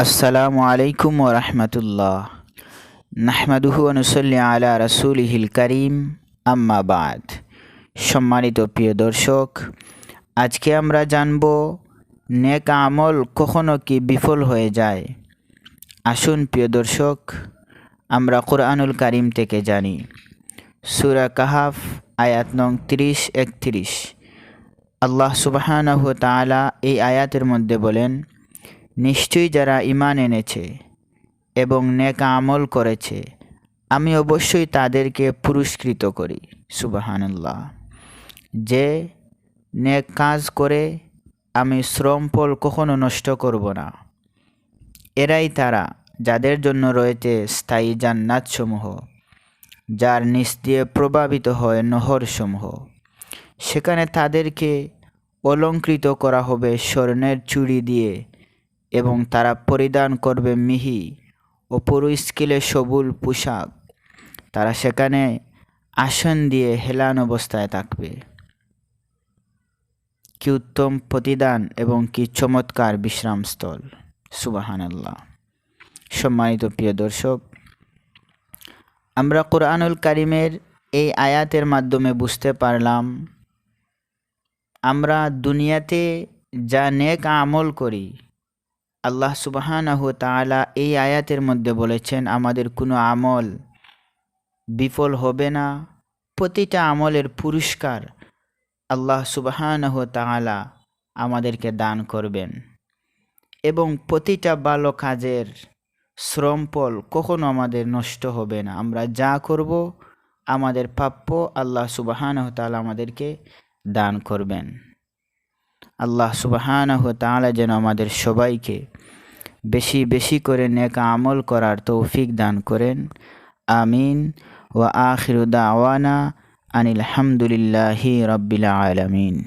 আসসালামু আলাইকুম ওরহমতুল্লাহ নাহমাদুহু অনুসল্লি আলা রাসুলিহিল করিম। আম্মা বাদ। সম্মানিত প্রিয় দর্শক, আজকে আমরা জানব নেক আমল কখনো কি বিফল হয়ে যায়। আসুন প্রিয় দর্শক, আমরা কোরআনুল কারিম থেকে জানি। সুরা কাহাফ, আয়াত নং তিরিশ, একত্রিশ। আল্লাহ সুবাহানহ তালা এই আয়াতের মধ্যে বলেন নিশ্চয়ই যারা ইমান এনেছে এবং নেকা আমল করেছে, আমি অবশ্যই তাদেরকে পুরস্কৃত করি। সুবাহান্লাহ যে নেক কাজ করে আমি শ্রমফল কখনো নষ্ট করব না। এরাই তারা যাদের জন্য রয়েছে স্থায়ী জান্নাতসমূহ, যার নিচ দিয়ে প্রভাবিত হয় নহরসমূহ। সেখানে তাদেরকে অলঙ্কৃত করা হবে স্বর্ণের চুড়ি দিয়ে এবং তারা পরিধান করবে মিহি ও পুরো স্কিলে সবুল পোশাক। তারা সেখানে আসন দিয়ে হেলান অবস্থায় থাকবে। কি উত্তম প্রতিদান এবং কি চমৎকার বিশ্রামস্থল। সুবাহান আল্লাহ সম্মানিত প্রিয় দর্শক, আমরা কোরআনুল কারিমের এই আয়াতের মাধ্যমে বুঝতে পারলাম, আমরা দুনিয়াতে যা নেক আমল করি আল্লাহ সুবাহানাহু তালা এই আয়াতের মধ্যে বলেছেন, আমাদের কোনো আমল বিফল হবে না। প্রতিটা আমলের পুরস্কার আল্লাহ সুবাহানাহু তালা আমাদেরকে দান করবেন। এবং প্রতিটা ভালো কাজের শ্রমফল কখনো আমাদের নষ্ট হবে না। আমরা যা করব, আমাদের প্রাপ্য আল্লাহ সুবাহানহ তালা আমাদেরকে দান করবেন। আল্লাহ সুবাহানহ তালা যেন আমাদের সবাইকে বেশি বেশি করে নেকা আমল করার তৌফিক দান করেন। আমিন। ও আখিরুদ্দাওয়ানা আনিল হামদুলিল্লাহি রব্বিল আলমিন।